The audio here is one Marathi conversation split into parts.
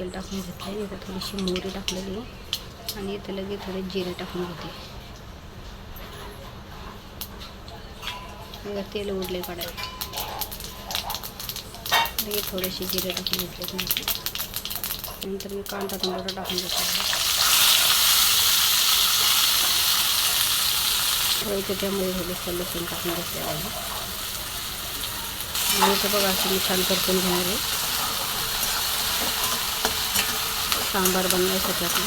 तेल टाकून घेतलं इथं थोडीशी मोहरी टाकलेली आहे. आणि इथं लगेच थोडे जिरे टाकून घेते. तेल उडले काढायला लगेच थोडेसे जिरे टाकून घेतले नंतर मी कांदा टोमॅटो टाकून घेतला थोडं त्यामध्ये थोडंसं लसूण टाकून घेतले आहे आणि इथं बघा असं मी छान परतून घेणार आहे. सांबार बनवायसाठी आपलं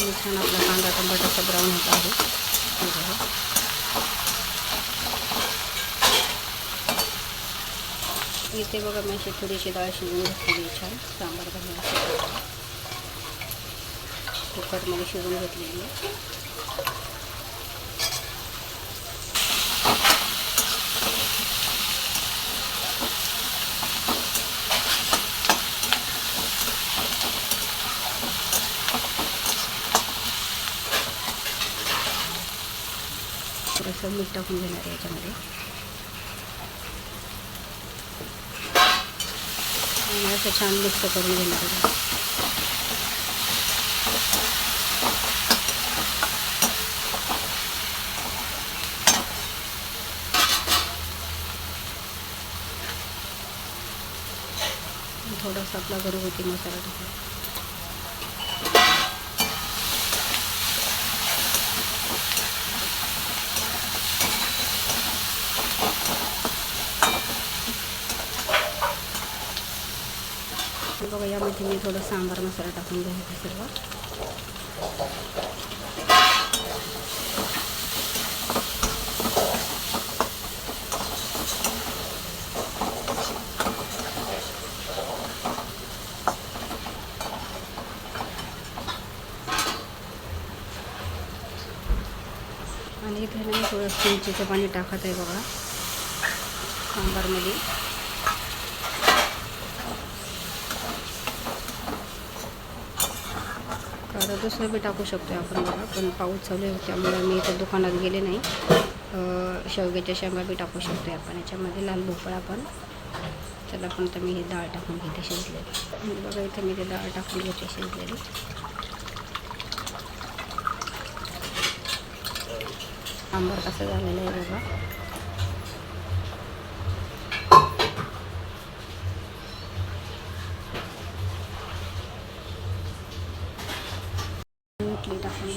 आणि छान आपला कांदा टमाटाचा ब्राऊन होत आहे. इथे बघा मी अशी थोडीशी डाळ शिजवून घेतलेली छान. सांबार बनवण्यासाठी कुकरमध्ये शिजवून घेतलेली आहे. थोडंसं मीठ टाकून घेणार आहे याच्यामध्ये. आणि असं छान मिक्स करून घेणार आहे. थोडासा आपला घरगुती मसाला टाकला बघा यामध्ये मी थोडं सांबार मसाला टाकून घ्यायचा सर्व. आणि इथे ना मी थोडं चिंचेचं पाणी टाकत आहे बघा सांबारमध्ये. तर दुसरं बी टाकू शकतो आपण बघा. पण पाऊस चालू आहे त्यामुळे मी इथं दुकानात गेले नाही. शेवग्याच्या शेंगा बी टाकू शकतो आपण. याच्यामध्ये लाल भोपळा पण. त्याला पण तर मी हे डाळ टाकून घेते शिजलेली. म्हणजे बघा इथं मी ते डाळ टाकून घेते शिजलेली. आंबर कसं झालेलं आहे बघा.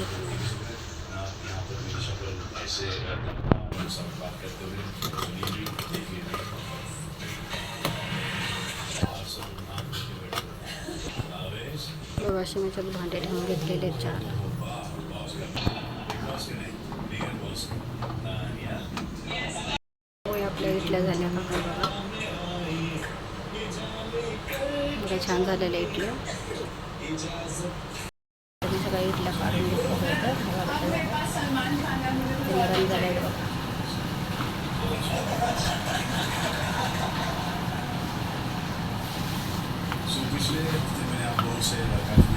इडली टाकून घेतली बघा असे मी त्यात भांडे ठेवून घेतलेले चार. पोळ्या आपल्या इटल्या झाल्या का बघा. बघा छान झालेल्या इटल्या सगळ्या इटल्या काढून say like I